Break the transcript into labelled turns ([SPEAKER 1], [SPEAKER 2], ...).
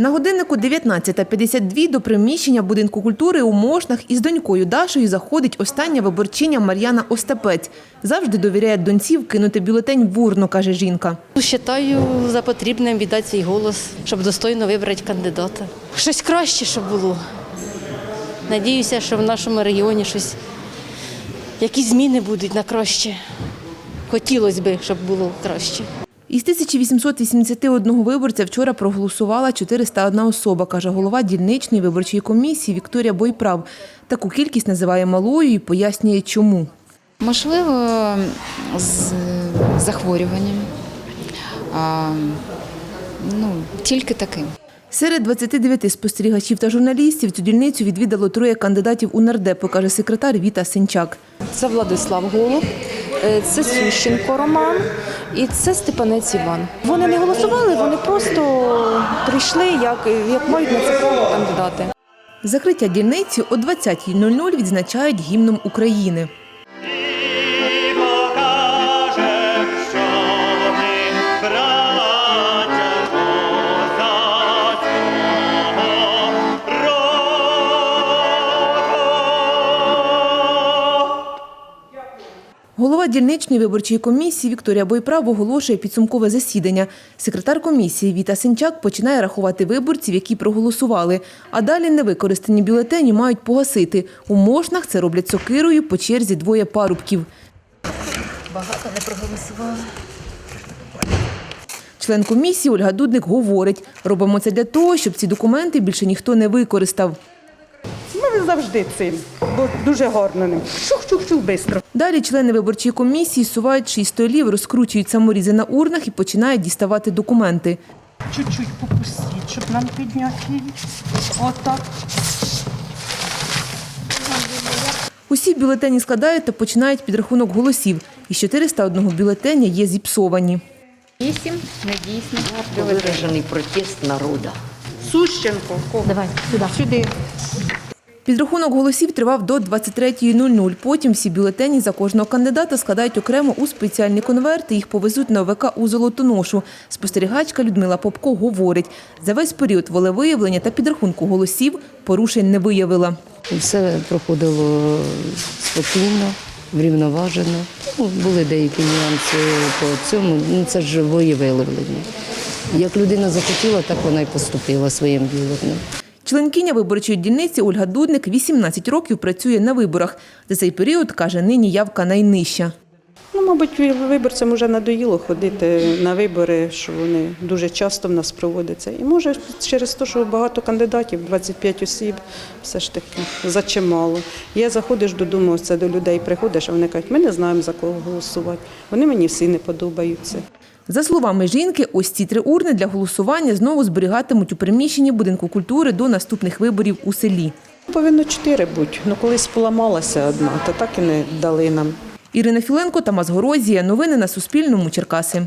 [SPEAKER 1] На годиннику 19.52 до приміщення будинку культури у Мошнах із донькою Дашею заходить остання виборчиня Мар'яна Остапець. Завжди довіряє доньці вкинути бюлетень в урну, каже жінка.
[SPEAKER 2] Вважаю за потрібним віддати свій голос, щоб достойно вибрати кандидата. Щось краще, щоб було. Надіюся, що в нашому регіоні щось, якісь зміни будуть на краще. Хотілося б, щоб було краще.
[SPEAKER 1] Із 1881 виборця вчора проголосувала 401 особа, каже голова дільничної виборчої комісії Вікторія Бойправ. Таку кількість називає малою і пояснює, чому.
[SPEAKER 3] Можливо, з захворюванням. А, ну, тільки таким.
[SPEAKER 1] Серед 29 спостерігачів та журналістів цю дільницю відвідало троє кандидатів у нардепи, каже секретар Віта Сенчак.
[SPEAKER 4] Це Владислав Голуб, е, це Сущенко Роман і це Степанець Іван. Вони не голосували, вони просто прийшли як, як мають на це право кандидати.
[SPEAKER 1] Закриття дільниці о 20.00 відзначають гімном України. Дільничної виборчої комісії Вікторія Бойправ оголошує підсумкове засідання. Секретар комісії Віта Сенчак починає рахувати виборців, які проголосували. А далі невикористані бюлетені мають погасити. У Мошнах це роблять сокирою по черзі двоє парубків.
[SPEAKER 2] Багато не проголосували.
[SPEAKER 1] Член комісії Ольга Дудник говорить, робимо це для того, щоб ці документи більше ніхто не використав.
[SPEAKER 5] Ми завжди цим, бо дуже гарно ним. Шух-шух-шух, швидко.
[SPEAKER 1] Далі члени виборчої комісії сувають шість столів, розкручують саморізи на урнах і починають діставати документи.
[SPEAKER 5] Чуть-чуть попустіть, щоб нам підняти її. Отак.
[SPEAKER 1] Усі бюлетені складають та починають підрахунок голосів. Із 401 бюлетеня є зіпсовані.
[SPEAKER 6] виражений протест народу.
[SPEAKER 5] Сущенко. кого?
[SPEAKER 2] Давай, сюди.
[SPEAKER 5] Сюди.
[SPEAKER 1] Підрахунок голосів тривав до 23.00. Потім всі бюлетені за кожного кандидата складають окремо у спеціальні конверти. Їх повезуть на ОВК у Золотоношу. Спостерігачка Людмила Попко говорить, за весь період волевиявлення та підрахунку голосів порушень не виявила.
[SPEAKER 7] Все проходило спокійно, врівноважено. Ну, були деякі нюанси по цьому. Ну, це ж виявлення. Як людина захотіла, так вона й поступила своїм бюлетнем.
[SPEAKER 1] Членкиня виборчої дільниці Ольга Дудник 18 років працює на виборах. За цей період, каже, нині явка найнижча.
[SPEAKER 5] Мабуть, виборцям вже надоїло ходити на вибори, що вони дуже часто в нас проводяться. І може через те, що багато кандидатів, 25 осіб, все ж таки зачимало. Я заходиш додому, це до людей приходиш, а вони кажуть, ми не знаємо за кого голосувати. Вони мені всі не подобаються.
[SPEAKER 1] За словами жінки, ось ці три урни для голосування знову зберігатимуть у приміщенні будинку культури до наступних виборів у селі.
[SPEAKER 5] Повинно чотири бути. Ну колись поламалася одна, то так і не дали нам.
[SPEAKER 1] Ірина Філенко, Тамас Горозія. Новини на Суспільному. Черкаси.